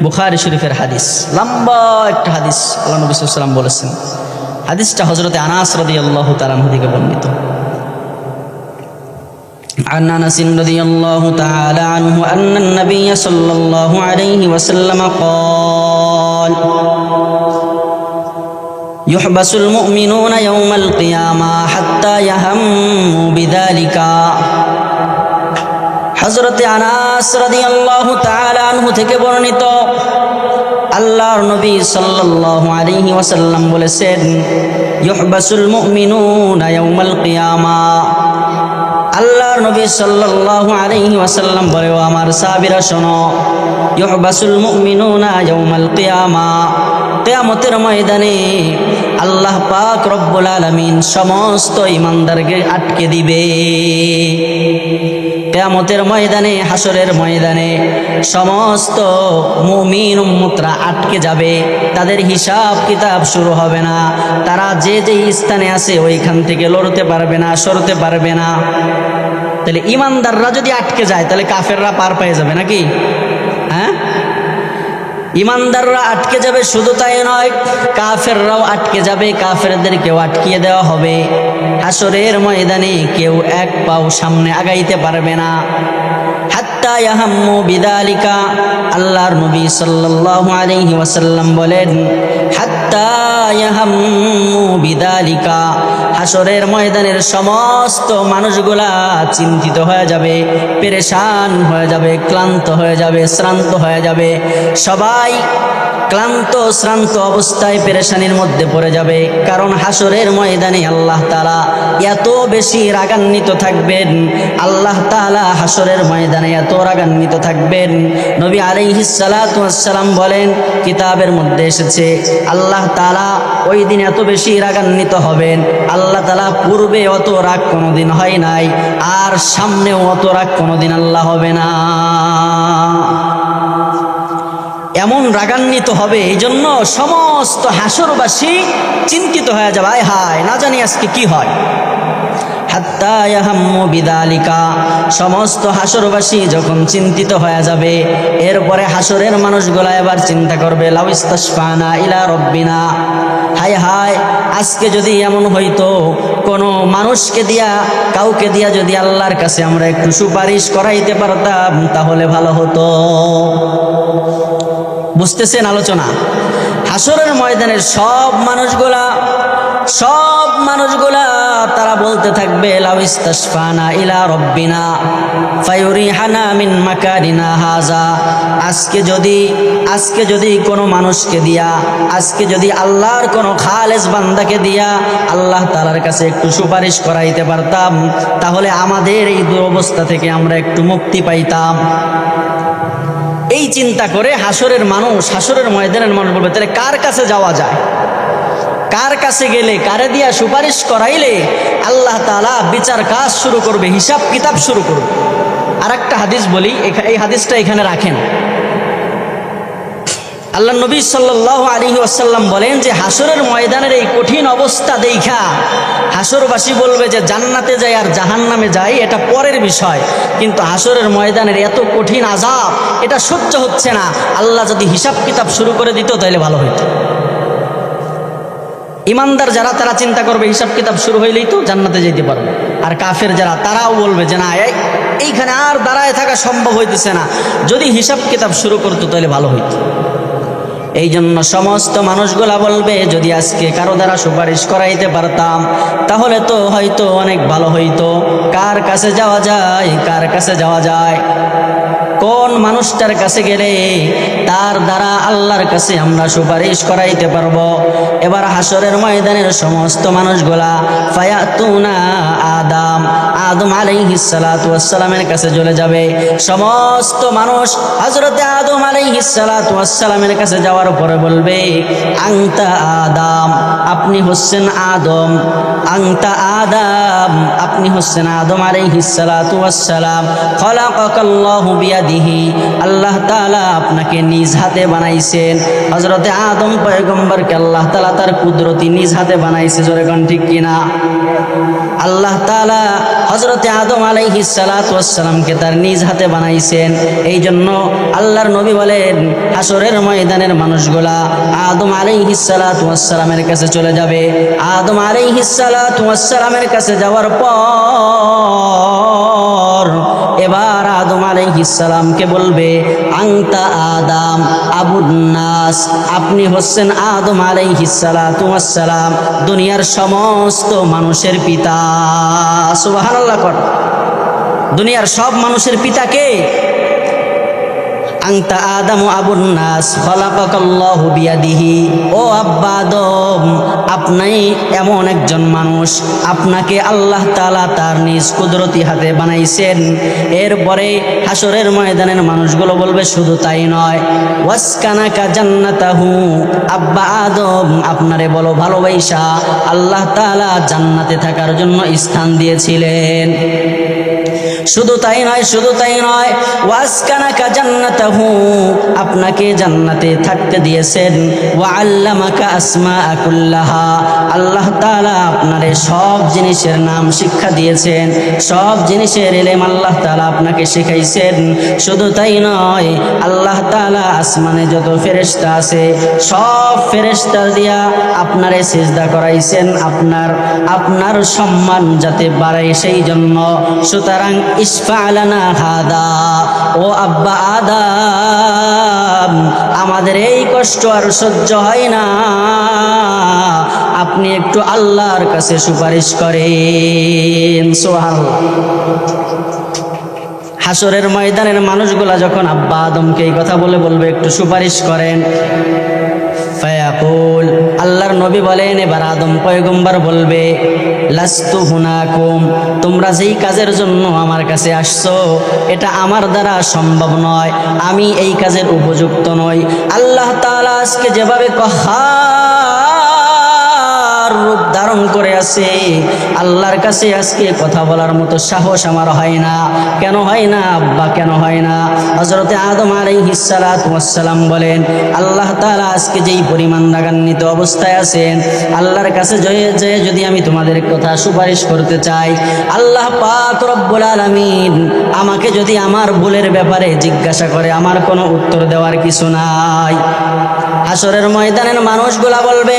বুখারি শরীফের হাদিস লম্বা একটা হাদিস আল্লাহ নবী সাল্লাম বলেছেন হাদিসটা হজরতে আনাস রদি আল্লাহ তালান থেকে বর্ণিত عن انس رضي الله تعالى عنه ان النبي صلى الله عليه وسلم قال يحبس المؤمنون يوم القيامه حتى يهموا بذلك হজরতে আনাস রাদিয়াল্লাহু তাআলা আনহু থেকে বর্ণিত। আল্লাহর নবী সাল্লাল্লাহু আলাইহি ওয়াসাল্লাম বলেছেন, ইউহবাসুল মুমিনুনা ইয়াউমাল কিয়ামা। আল্লাহর নবী সাল্লাল্লাহু আলাইহি ওয়াসাল্লাম বলে, ও আমার সাহাবীরা, শোনো, ইউহবাসুল মুমিনুনা ইয়াউমাল কিয়ামা। কিয়ামতের ময়দানে আল্লাহ পাক রব্বুল আলামিন সমস্ত ইমানদারকে আটকে দিবে। কেয়ামতের ময়দানে হাসরের ময়দানে সমস্ত মুমিন উম্মতরা আটকে যাবে, তাদের হিসাব কিতাব শুরু হবে না। তারা যে যে স্থানে আছে, ওইখান থেকে লড়তে পারবে না, সরতে পারবে না। তাহলে ইমানদাররা যদি আটকে যায়, তাহলে কাফেররা পার পেয়ে যাবে নাকি? ইমানদাররা আটকে যাবে শুধু তাই নয়, কাফেররাও আটকে যাবে, কাফেরদেরকেও আটকিয়ে দেওয়া হবে। আসরের ময়দানে কেউ এক পাও সামনে আগাইতে পারবে না। হাত্তা ইয়াহাম্মু বিদালিকা, আল্লাহর নবী সাল্লাল্লাহু আলাইহি ওয়াসাল্লাম বলেন, হাত্তা বিদালিকা হাসরের ময়দানের সমস্ত মানুষগুলা চিন্তিত হয়ে যাবে, পেরেশান হয়ে যাবে, ক্লান্ত হয়ে যাবে, শ্রান্ত হয়ে যাবে। সবাই ক্লান্ত, শ্রান্ত অবস্থায় পেরেশানির মধ্যে পড়ে যাবে। কারণ হাসরের ময়দানে আল্লাহ তালা এত বেশি রাগান্বিত থাকবেন। আল্লাহ তালা হাসরের ময়দানে এত রাগান্বিত থাকবেন। নবী আলাইহিসালাম বলেন, কিতাবের মধ্যে এসেছে, আল্লাহ তালা ওই দিন এত বেশি রাগান্বিত হবেন। আল্লাহ তালা পূর্বে অত রাগ কোনোদিন হয় নাই, আর সামনেও অত রাগ কোনোদিন আল্লাহ হবে না। এমন রাগান্বিত হবে এই জন্য সমস্ত হাসরবাসী চিন্তিত হয়ে যাবে, আয় হায়, না জানি আজকে কি হয়? হাত্তা বিদালিকা। সমস্ত হাসরবাসী যখন চিন্তিত হয়ে যাবে, এরপরে হাসরের মানুষগুলা এবার চিন্তা করবে লাউস্তাসফানা ইলা রব্বিনা। হায় হায়, আজকে যদি এমন হইতো, কোনো মানুষকে দিয়া, কাউকে দিয়া যদি আল্লাহর কাছে আমরা একটু সুপারিশ করাইতে পারতাম, তাহলে ভালো হতো। বুঝতেছেন আলোচনা? হাসরের ময়দানের সব মানুষগুলা সব মানুষগুলা, তারা বলতে থাকবে লাউস্তাসফানা ইলা রব্বিনা ফায়ুরিহানা মিন মাকারিনা হাজা। আজকে যদি আজকে যদি কোনো মানুষকে দিয়া, আজকে যদি আল্লাহর কোনো খালেস বান্দাকে দিয়া আল্লাহ তালার কাছে একটু সুপারিশ করাইতে পারতাম, তাহলে আমাদের এই দুরবস্থা থেকে আমরা একটু মুক্তি পাইতাম। এই চিন্তা করে হাসরের মানুষ হাসরের ময়দানের মানুষ বলবে, তাহলে কার কাছে যাওয়া যায়? কার কাছে গেলে, কারে দিয়া সুপারিশ করাইলে আল্লাহ তালা বিচার কাজ শুরু করবে, হিসাব কিতাব শুরু করবে। আর একটা হাদিস বলি এই হাদিসটা এখানে রাখেন। আল্লাহ নবী সাল্লাহ আলী আসাল্লাম বলেন যে হাসরের ময়দানের এই কঠিন অবস্থা দেখা হাসরবাসী বলবে যে, জান্নাতে যায় আর জাহান নামে যায় এটা পরের বিষয়। কিন্তু হাসরের ময়দানের এত কঠিন আজাব এটা সহ্য হচ্ছে না। আল্লাহ যদি হিসাব কিতাব শুরু করে দিত তাহলে ভালো হইতো। ইমানদার যারা, তারা চিন্তা করবে, হিসাব কিতাব শুরু হইলেই তো জান্নাতে যেতে পারবে। আর কাফের যারা, তারাও বলবে যে না, এই- এইখানে আর দাঁড়ায় থাকা সম্ভব হইতেছে না। যদি হিসাব কিতাব শুরু করতো, তাহলে ভালো হইতো। এই জন্য সমস্ত মানুষগুলা বলবে, যদি আজকে কারও দ্বারা সুপারিশ করাইতে পারতাম, তাহলে তো হয়তো অনেক ভালো হইতো। কার কাছে যাওয়া যায়, কার কাছে যাওয়া যায়? কোন মানুষটার কাছে গেলে তার দ্বারা আল্লাহর কাছে আমরা সুপারিশ করাইতে পারব? এবার হাসরের ময়দানের সমস্ত মানুষগুলা, ফায়াতুনা আদাম, আদম আলাইহিস সালাতু ওয়াসসালামের কাছে চলে যাবে। সমস্ত মানুষ হযরতে আদম আলাইহিস সালাতু ওয়াসসালামের কাছে যাওয়ার পরে বলবে, আংতা আদাম, আপনি হচ্ছেন আদম। আংতা আদাম, আপনি হচ্ছেন আদম আলাইহিস সালাতু ওয়াসসালাম। খলাকাকাল্লাহু বিয়াদিহি আল্লাহ তাআলা আপনাকে নিজ হাতে বানাইছেন। হযরতে আদম পয়গম্বরকে আল্লাহ তাআলা তার কুদরতি নিজ হাতে বানাইছে, জোরে ঠিক কিনা আল্লাহ তালা হজরতে আদম আলাইহিস সালাতামকে তার নিজ হাতে বানাইছেন। এই জন্য আল্লাহর নবী বলেন হাসরের ময়দানের মানুষগুলা আদম আলাইহিস সালাতামের কাছে চলে যাবে। আদম আলাইহিস সালাতামের কাছে যাওয়ার পর এবার আদম আলাইহিসালামকে বলবে, আংতা আদাম আবুন্নাস, আপনি হচ্ছেন আদম আলাইহিসালাম দুনিয়ার সমস্ত মানুষের পিতা। সুবহানাল্লাহ কর। দুনিয়ার সব মানুষের পিতা কে? আংতা আদম আবুন্নাস খলাকাকাল্লাহু বিয়াদিহি। ও আব্বা আদম, আপনি এমন একজন মানুষ, আপনাকে আল্লাহ তাআলা তার নিজ কুদরতি হাতে বানাইছেন। এরপরে হাসরের ময়দানের মানুষগুলো বলবে, শুধু তাই নয়, ওয়াসকানাকা জান্নাতাহু। আব্বা আদম, আপনারে বলো ভালোবাসা আল্লাহ তাআলা জান্নাতে থাকার জন্য স্থান দিয়েছিলেন। শুধু তাই নয়, শুধু তাই নয়, ওয়াসকানাকা জান্নাতাহু। আপনাকে জান্নাতে থাকতে দিয়েছেন। ওয়া আল্লামাকা আসমা কুল্লাহা। আল্লাহ তাআলা আপনারে সব জিনিসের নাম শিক্ষা দিয়েছেন। সব জিনিসের এলেম আল্লাহ তাআলা আপনাকে শিখাইছেন। শুধু তাই নয়, আল্লাহ তাআলা আসমানে যত ফেরেশতা আছে, সব ফেরেশতা দিয়া আপনারে সেজদা করাইছেন আপনার আপনার সম্মান যাতে বাড়ায় সেই জন্য সুতরাং ইসফালানা হাদা। ও আব্বা আদাম, আমাদের এই কষ্ট আর সহ্য হয় না। আপনি একটু আল্লাহর কাছে সুপারিশ করেন। সোহাল হাসরের ময়দানের মানুষগুলা যখন আব্বা আদমকে এই কথা বলে বলবে, একটু সুপারিশ করেন। ফায়াকুল আল্লাহর নবী বলেন, এবার আদম পয়গম্বর বলবে, লাস্তু হুনাকুম, তোমরা যেই কাজের জন্য আমার কাছে আসছো, এটা আমার দ্বারা সম্ভব নয়, আমি এই কাজের উপযুক্ত নই। আল্লাহ তালা আজকে যেভাবে রূপ ধারণ করে আছে আল্লাহর কাছে আজকে কথা বলার মতো সাহস আমার হয় না। কেন হয় না? আব্বা, কেন হয় না? হজরতে আদম আলাইহিসালাম বলেন, আল্লাহ তাআলা আজকে যেই পরিমাণ রাগান্বিত অবস্থায় আছেন, আল্লাহর কাছে জয়ে যে যদি আমি তোমাদের কথা সুপারিশ করতে চাই, আল্লাহ পাক রব্বুল আলামিন আমাকে যদি আমার ভুলের ব্যাপারে জিজ্ঞাসা করে, আমার কোনো উত্তর দেওয়ার কিছু নাই। আসরের ময়দানের মানুষগুলা বলবে,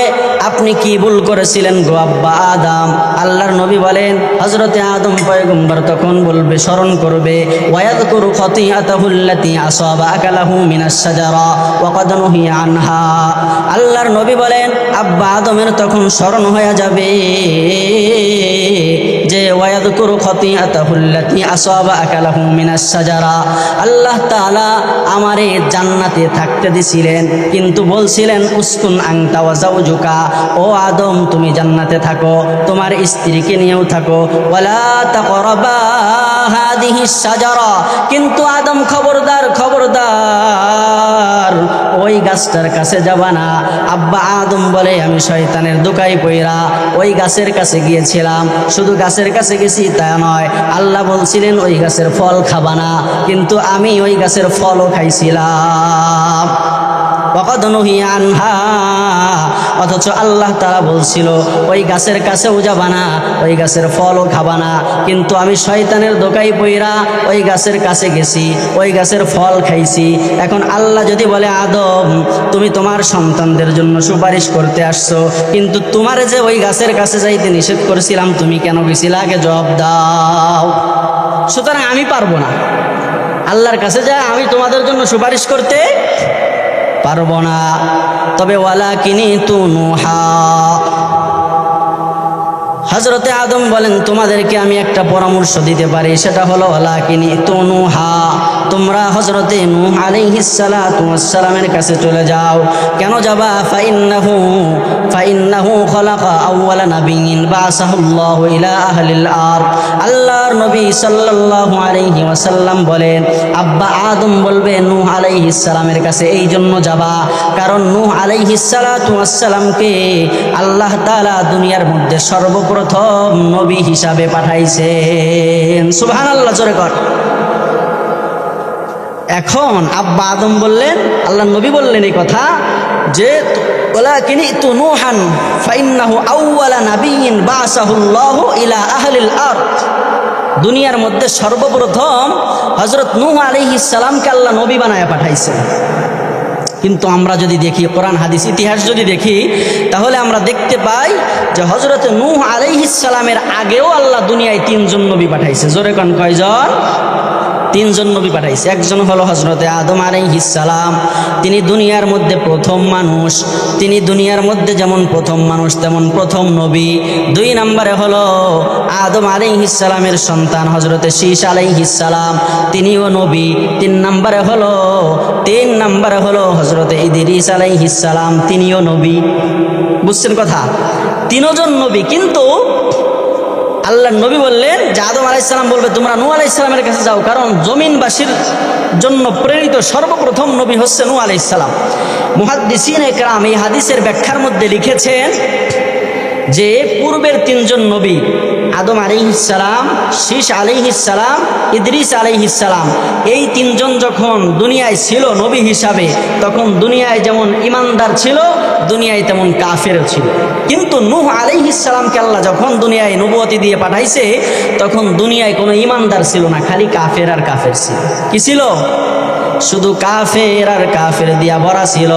আপনি কি ভুল করেছিলেন গো আব্বা আদাম। আল্লাহর নবী বলেন হজরতে আদম পয়গম্বর তখন বলবে, স্মরণ করবে ওয়াদ করু ক্ষতি আতাহুল্লাতি আসবা আকালাহু মিনাস সাজারা ওয়া ক্বাদ নুহিয়া আনহা। আল্লাহর নবী বলেন, আব্বা আদমের তখন স্মরণ হয়ে যাবে। যে ওয়াদ করু খতিয়াতাহুল্লাতি আসাবা আকালাহু মিনাস সাজারা আল্লাহ তাআলা আমারে জান্নাতে থাকতে দিছিলেন, কিন্তু বলছিলেন, উস্কুন আংতা ওয়াজাউজুকা ও আদম, তুমি জান্নাতে থাকো, তোমার স্ত্রীকে নিয়েও থাকো। ওয়ালা তাকরাবা হাদিহি সাজারা কিন্তু আদম খবরদার খবরদার ওই গাছটার কাছে যাবা না। আব্বা আদম বলে, আমি শয়তানের দোকাই পইরা ওই গাছের কাছে গিয়েছিলাম। শুধু গাছের কাছে গেছি তা নয়, আল্লাহ বলছিলেন, ওই গাছের ফল খাবানা কিন্তু আমি ওই গাছের ফলও খাইছিলাম। অথচ আল্লাহ তারা বলছিল, ওই গাছের কাছেও যাবা না, ওই গাছের ফলও খাবা না। কিন্তু আমি শয়তানের দোকাই পইরা ওই গাছের কাছে গেছি, ওই গাছের ফল খাইছি। এখন আল্লাহ যদি বলে, আদম, তুমি তোমার সন্তানদের জন্য সুপারিশ করতে আসছো, কিন্তু তোমার যে ওই গাছের কাছে যাইতে নিষেধ করেছিলাম, তুমি কেন গেছিলে? আগে জবাব দাও। সুতরাং আমি পারব না। আল্লাহর কাছে যা, আমি তোমাদের জন্য সুপারিশ করতে পারব না। তবে ওয়ালা কিনি তু নুহা। হজরতে আদম বলেন, তোমাদেরকে আমি একটা পরামর্শ দিতে পারি, সেটা হলো ওয়ালা কিনি তু নুহা। তোমরা হজরতে নূহ আলাইহিসসালামের কাছে চলে যাও। কেন যাবা? ফাইন্নাহু ফাইন্নাহু খলাকা আউওয়ালা নাবিয়িন বাসাহুল্লাহু ইলা আহলিল আরদ। আল্লাহর নবী সাল্লাল্লাহু আলাইহি ওয়াসাল্লাম বলেন, আব্বা আদম বলবে, নূহ আলাইহিস সালামের কাছে এই জন্য যাবা। কারণ নূহ আলাইহিস সালাতু ওয়াসসালামকে আল্লাহ তাআলা দুনিয়ার মধ্যে সর্বপ্রথম নবী হিসাবে পাঠাইছেন। সুবহানাল্লাহ, জোরে কর। এখন আব্বা আদম বললেন আল্লাহ নবী বললেন এই কথা যে ولكن ائت نوحا فإنه أول نبي بعثه الله إلى أهل الأرض দুনিয়ার মধ্যে সর্বপ্রথম হজরত নূহ আলাইহিস সালামকে আল্লাহ নবী বানায় পাঠাইছেন কিন্তু আমরা যদি দেখি কোরআন হাদিস ইতিহাস যদি দেখি তাহলে আমরা দেখতে পাই যে হজরত নূহ আলাইহিস সালামের আগেও আল্লাহ দুনিয়ায় তিনজন নবী পাঠাইছে জোরে কন কয়জন তিনজন নবী পাঠাইছে। একজন হলো হজরতে আদম সালাম। তিনি দুনিয়ার মধ্যে প্রথম মানুষ। তিনি দুনিয়ার মধ্যে যেমন প্রথম মানুষ, তেমন প্রথম নবী। দুই নম্বরে হলো আদম সালামের সন্তান হজরতে শীষ সালাম। তিনিও নবী। তিন নম্বরে হলো, তিন নম্বরে হলো হজরতে ইদিরিস সালাম। তিনিও নবী। বুঝছেন কথা? তিনজন নবী, কিন্তু আল্লাহ নবী বললেন যে আদম আলাইসালাম বলবে, তোমরা নু আলাইসালামের কাছে যাও, কারণ জমিনবাসীর জন্য প্রেরিত সর্বপ্রথম নবী হচ্ছে নু আলাইসালাম মুহাদ্দিসিন একরাম এই হাদিসের ব্যাখ্যার মধ্যে লিখেছেন যে, পূর্বের তিনজন নবী আদম আলিহিসালাম শীষ আলিহিসালাম ইদ্রিস আলিহিসালাম এই তিনজন যখন দুনিয়ায় ছিল নবী হিসাবে, তখন দুনিয়ায় যেমন ইমানদার ছিল, দুনিয়ায় তেমন কাফেরও ছিল। কিন্তু নূহ আলিহিসালামকে আল্লাহ যখন দুনিয়ায় নবুয়তি দিয়ে পাঠাইছে, তখন দুনিয়ায় কোনো ইমানদার ছিল না, খালি কাফের আর কাফের ছিল। কি ছিল? শুধু কাফের আর কাফের দিয়া ভরা ছিল।